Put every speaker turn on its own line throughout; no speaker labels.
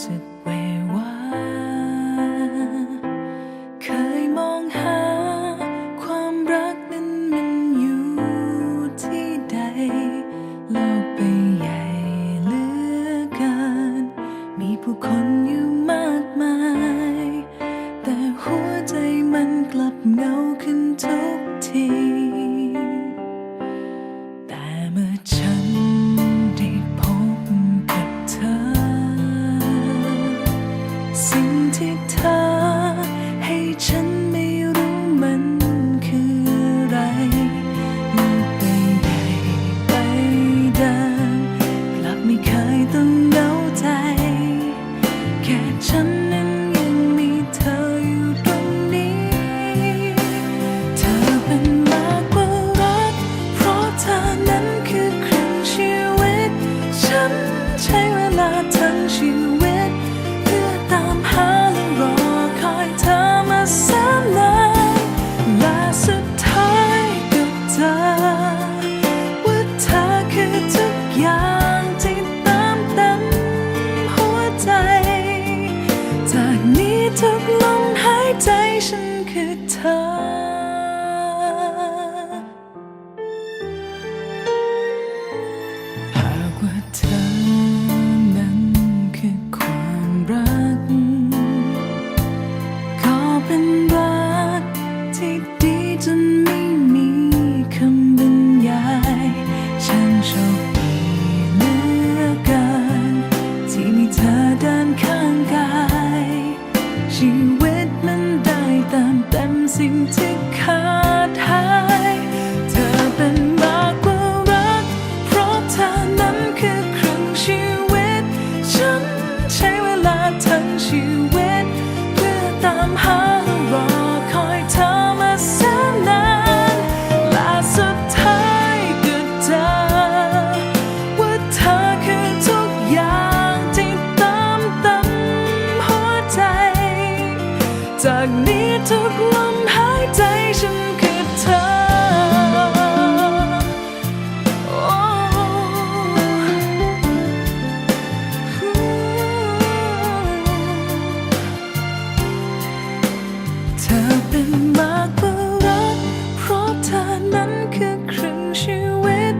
สึกเววาเคยมองหา ความรักนั้นมันอยู่ที่ใด โลกไปใหญ่เหลือเกิน มีผู้คนอยู่ สิ่งที่เธอ ให้ฉันไม่รู้มันคืออะไรโลกใบใหญ่ใบเดินกลับไม่เคยต้องเหงาใจ แค่ฉัน อว่าเธอคือทุกอย่างที่ตามเต็มหัวใจ จากนี้ทุกลมหายใจฉันคือเธอ จากนี้ทุกลมหายใจฉันคือเธอ เธอเป็นมากกว่ารัก เพราะเธอนั้นคือครึ่งชีวิต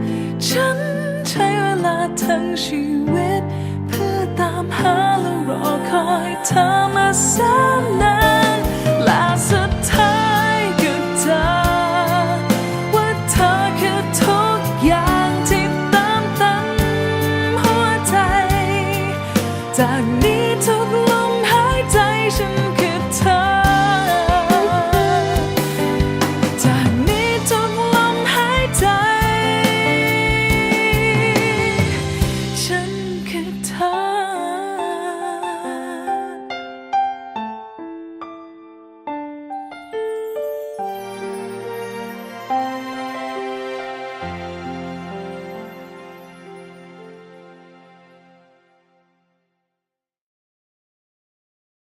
ฉันใช้เวลาทั้งชีวิต เพื่อตามหาและรอคอยเธอมาแสนนาน